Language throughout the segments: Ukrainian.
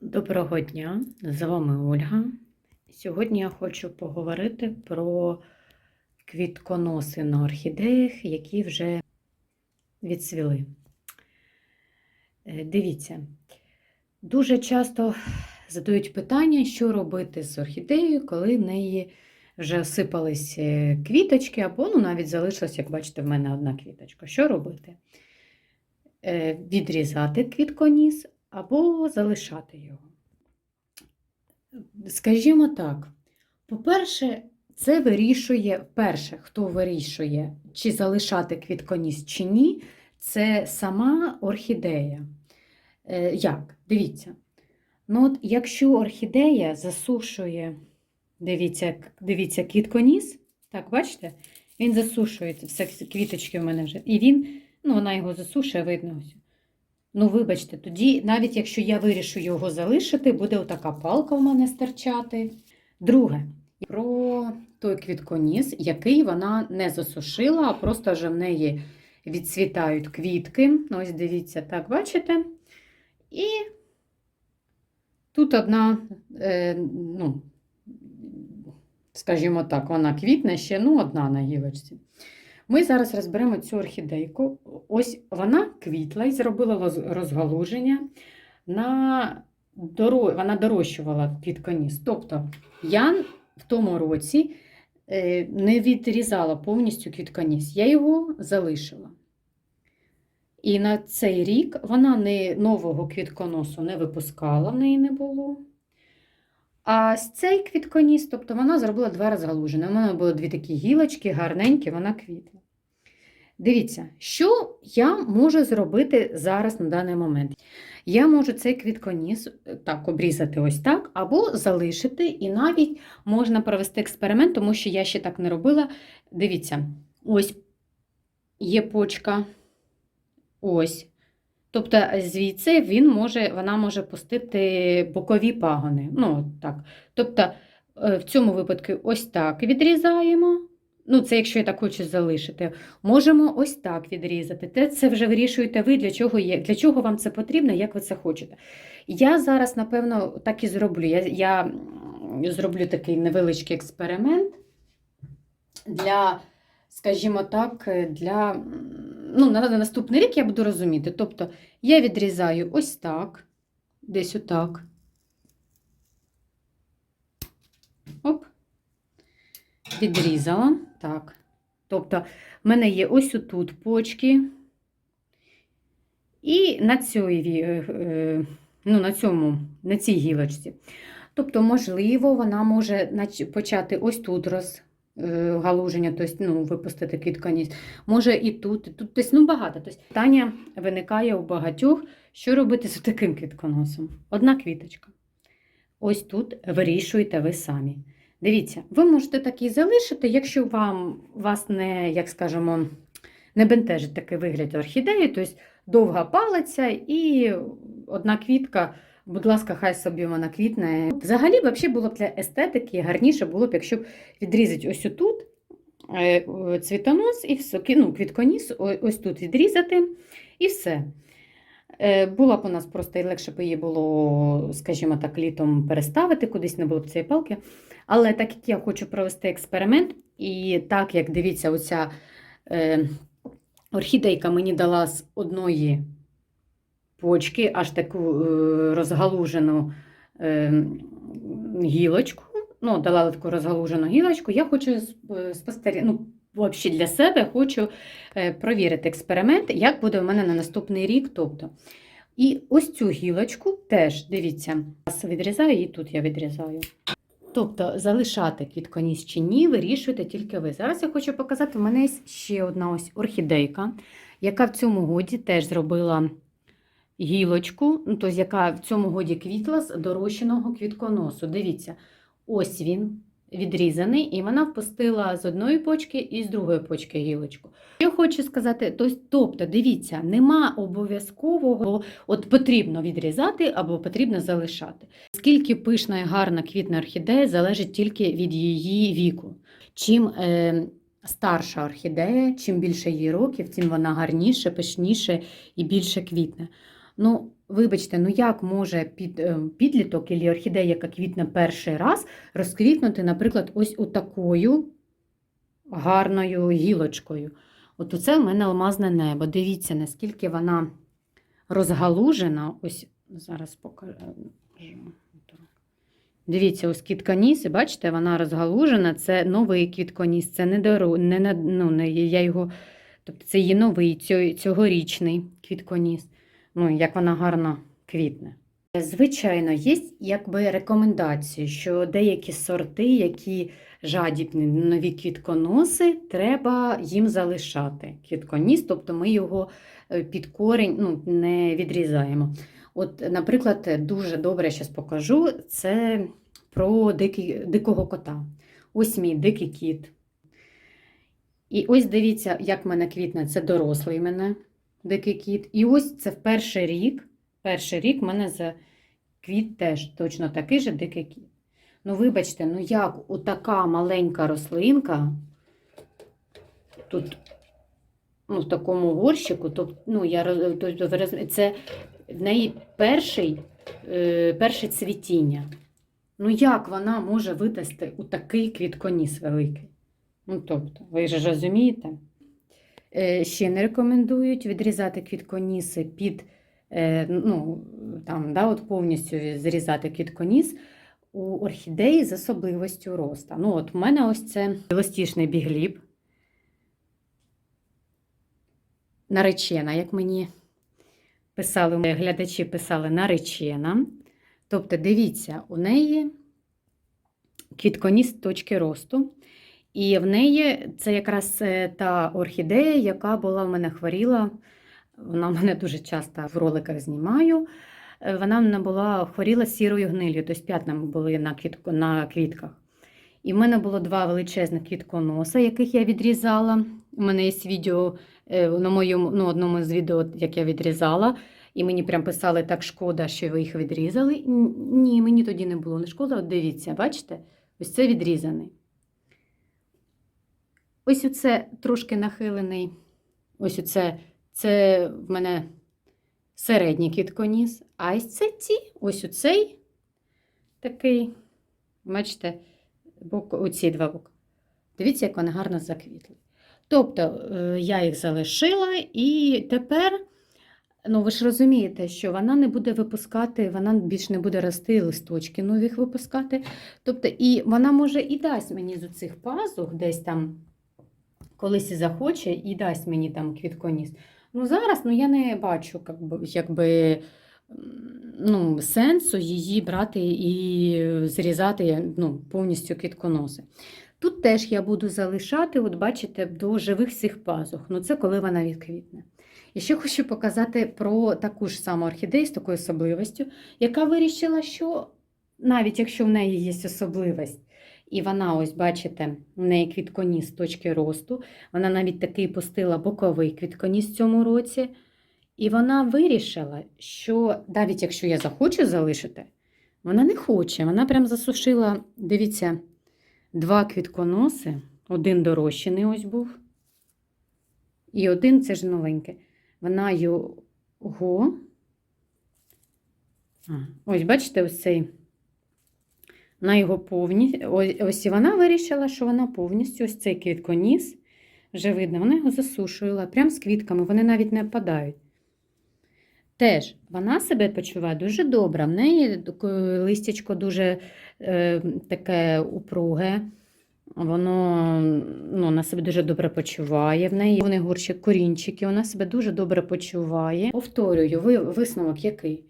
Доброго дня, з вами Ольга. Сьогодні я хочу поговорити про квітконоси на орхідеях, які вже відцвіли. Е, Дивіться, дуже часто задають питання, що робити з орхідеєю, коли в неї вже осипались е, квіточки, або ну, навіть залишилась, як бачите, в мене одна квіточка. Що робити? Е, Відрізати квітконіс або залишати його. Скажімо так, по-перше, це вирішує перше, хто вирішує, чи залишати квітконіс чи ні, це сама орхідея. Е, як? Дивіться. Ну, от якщо орхідея засушує, дивіться, дивіться, квітконіс, так, бачите? Він засушується, все квіточки в мене вже. І він, ну, вона його засушує, видно ось. Ну, вибачте, тоді, навіть якщо я вирішу його залишити, буде отака палка в мене стирчати. Друге, про той квітконіс, який вона не засушила, а просто вже в неї відцвітають квітки. Ось дивіться, так, бачите? І тут одна, е, ну, скажімо так, вона квітне ще, ну, одна на гілочці. Ми зараз розберемо цю орхідейку. Ось вона квітла і зробила розгалуження. На доро... Вона дорощувала квітконіс. Тобто я в тому році е, не відрізала повністю квітконіс, я його залишила. І на цей рік вона не, нового квітконосу не випускала, в неї не було. А з цей квітконіс, тобто вона зробила два розгалуження. У мене були дві такі гілочки, гарненькі, вона квітла. Дивіться, що я можу зробити зараз на даний момент. Я можу цей квітконіс е, так обрізати ось так, або залишити, і навіть можна провести експеримент, тому що я ще так не робила. Дивіться, ось є почка, ось. Тобто звідси він може, вона може пустити бокові пагони. Ну, так. Тобто, е, в цьому випадку ось так відрізаємо. Ну, це якщо я так хочу залишити. Можемо ось так відрізати. Це вже вирішуєте ви, для чого, є, для чого вам це потрібно, як ви це хочете. Я зараз, напевно, так і зроблю. Я, я зроблю такий невеличкий експеримент для, скажімо так, для ну, на на наступний рік я буду розуміти. Тобто я відрізаю ось так, десь отак. Оп. Відрізала. Так. Тобто, в мене є ось отут почки. І на цій, е, ну, на цьому, на цій гілочці. Тобто, можливо, вона може почати ось тут розгалуження, тобто, ну, випустити квітконіс. Може і тут, і тут, тобто, ну, багато. Тобто, питання виникає у багатьох, що робити з таким квітконосом. Одна квіточка. Ось тут вирішуєте ви самі. Дивіться, ви можете такий залишити, якщо вам вас не, як скажемо, не бентежить такий вигляд орхідеї, тобто довга палиця і одна квітка, будь ласка, хай собі вона квітне. Взагалі, взагалі було б для естетики гарніше було б, якщо відрізати ось отут е, е, цвітонос і все, ну, квітконіс, ось тут відрізати і все. Е, Була б у нас просто і легше б її було, скажімо так, літом переставити, кудись не було б цієї палки. Але так як я хочу провести експеримент, і так як дивіться, оця е, орхідейка мені дала з одної почки аж таку е, розгалужену е, гілочку. Ну, дала таку розгалужену гілочку. Я хочу спостерігати, ну, взагалі для себе хочу е, провірити експеримент, як буде у мене на наступний рік. Тобто, і ось цю гілочку теж, дивіться, відрізаю, і тут я відрізаю. Тобто залишати квітконіс чи ні, вирішуєте тільки ви. Зараз я хочу показати, у мене є ще одна ось орхідейка, яка в цьому годі теж зробила гілочку, ну, тобто, яка в цьому годі квітла з дорощеного квітконосу. Дивіться, ось він відрізаний, і вона впустила з одної почки і з другої почки гілочку. Я хочу сказати, тобто, дивіться, нема обов'язкового, от потрібно відрізати або потрібно залишати. Скільки пишна і гарна квітна орхідея залежить тільки від її віку. Чим е, старша орхідея, чим більше її років, тим вона гарніше, пишніше і більше квітне. Ну, вибачте, ну як може під, е, підліток або орхідея, яка квітне перший раз, розквітнути, наприклад, ось отакою гарною гілочкою. От оце в мене алмазне небо. Дивіться, наскільки вона розгалужена. Ось зараз покажу. Дивіться, ось квітконіс, і бачите, вона розгалужена. Це новий квітконіс, це не дору, не, ну, не я його, тобто це її новий цьогорічний квітконіс. Ну, як вона гарно квітне. Звичайно, є якби рекомендації, що деякі сорти, які жадібні нові квітконоси, треба їм залишати квітконіс, тобто ми його е, під корінь ну, не відрізаємо. От, наприклад, дуже добре зараз покажу це про дикий, дикого кота. Ось мій дикий кіт. І ось дивіться, як в мене квітне. Це дорослий мене дикий кіт. І ось це в перший рік. Перший рік мене за квіт теж точно такий же дикий кіт. Ну, вибачте, ну як у така маленька рослинка, тут, ну, в такому горщику, то, ну, я, тобто, це в неї перший, е, перше цвітіння. Ну, як вона може витести у такий квітконіс великий? Ну, тобто, ви ж розумієте? Е, Ще не рекомендують відрізати квітконіси під, е, ну, там, да, от повністю зрізати квітконіс у орхідеї з особливістю роста. Ну, от у мене ось це еластичний бігліб. Наречена, як мені писали, глядачі писали наречена. Тобто, дивіться, у неї квітконіс точки росту. І в неї це якраз е, та орхідея, яка була в мене хворіла. Вона в мене дуже часто в роликах знімаю. Е, Вона в мене була хворіла сірою гнилью, тобто п'ятнами були на, квітко, на квітках. І в мене було два величезних квітконоса, яких я відрізала. У мене є відео е, на моєму ну, одному з відео, як я відрізала. І мені прям писали, так шкода, що ви їх відрізали. Ні, мені тоді не було не шкода. От дивіться, бачите? Ось це відрізаний. Ось оце трошки нахилений. Ось оце, це в мене середній кітконіс. А ось це ті, ось оцей такий, бачите, бок, оці два боки. Дивіться, як вони гарно заквітли. Тобто е, я їх залишила, і тепер, ну ви ж розумієте, що вона не буде випускати, вона більш не буде рости листочки нових випускати. Тобто, і вона може і дасть мені з цих пазух, десь там колись і захоче, і дасть мені там квітконіс. Ну зараз ну, я не бачу якби, якби, ну, сенсу її брати і зрізати ну, повністю квітконоси. Тут теж я буду залишати, от бачите, до живих всіх пазух. Ну, це коли вона відквітне. І ще хочу показати про таку ж саму орхідею з такою особливістю, яка вирішила, що навіть якщо в неї є особливість, і вона, ось бачите, в неї квітконіс точки росту, вона навіть такий пустила боковий квітконіс в цьому році. І вона вирішила, що навіть якщо я захочу залишити, вона не хоче. Вона прям засушила, дивіться, два квітконоси, один дорощений ось був. І один це ж новеньке. Вона його. Ось, бачите, ось цей. Вона його повністю. Ось, і вона вирішила, що вона повністю ось цей квітконіс, вже видно, вона його засушувала прямо з квітками, вони навіть не опадають. Теж вона себе почуває дуже добре. В неї листячко дуже е, таке упруге. Воно ну, вона себе дуже добре почуває. В неї вони горщик корінчики, вона себе дуже добре почуває. Повторюю, ви, висновок який?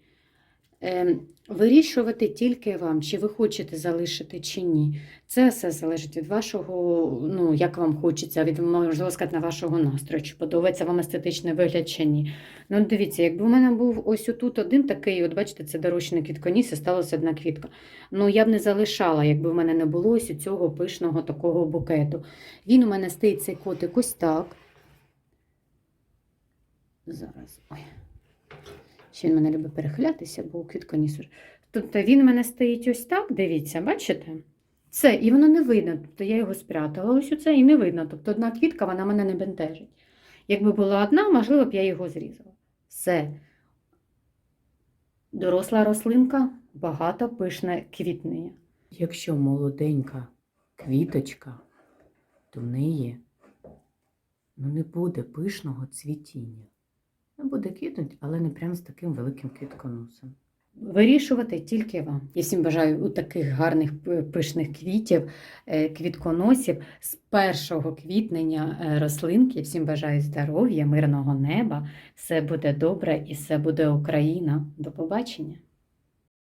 Е, вирішувати тільки вам, чи ви хочете залишити чи ні. Це все залежить від вашого, ну, як вам хочеться, від можливо сказати, на вашого настрою, чи подобається вам естетичний вигляд чи ні. Ну, дивіться, якби у мене був ось отут один такий, от бачите, це дорощений квітконіс, і сталася одна квітка. Ну, я б не залишала, якби в мене не було ось цього пишного такого букету. Він у мене стоїть цей котик ось так. Зараз. Ой. Ще він мене любить перехилятися, бо квітконіс. уже. Тобто він у мене стоїть ось так, дивіться, бачите? Це, і воно не видно. Тобто я його спрятала ось оце і не видно. Тобто одна квітка, вона мене не бентежить. Якби була одна, можливо б я його зрізала. Все. Доросла рослинка багато пишне квітнеє. Якщо молоденька квіточка, то в неї ну, не буде пишного цвітіння. Буде квітнуть, але не прямо з таким великим квітконосом. Вирішувати тільки вам. Я всім бажаю у таких гарних пишних квітів, е, квітконосів з першого квітнення е, рослинки. Всім бажаю здоров'я, мирного неба. Все буде добре і все буде Україна. До побачення!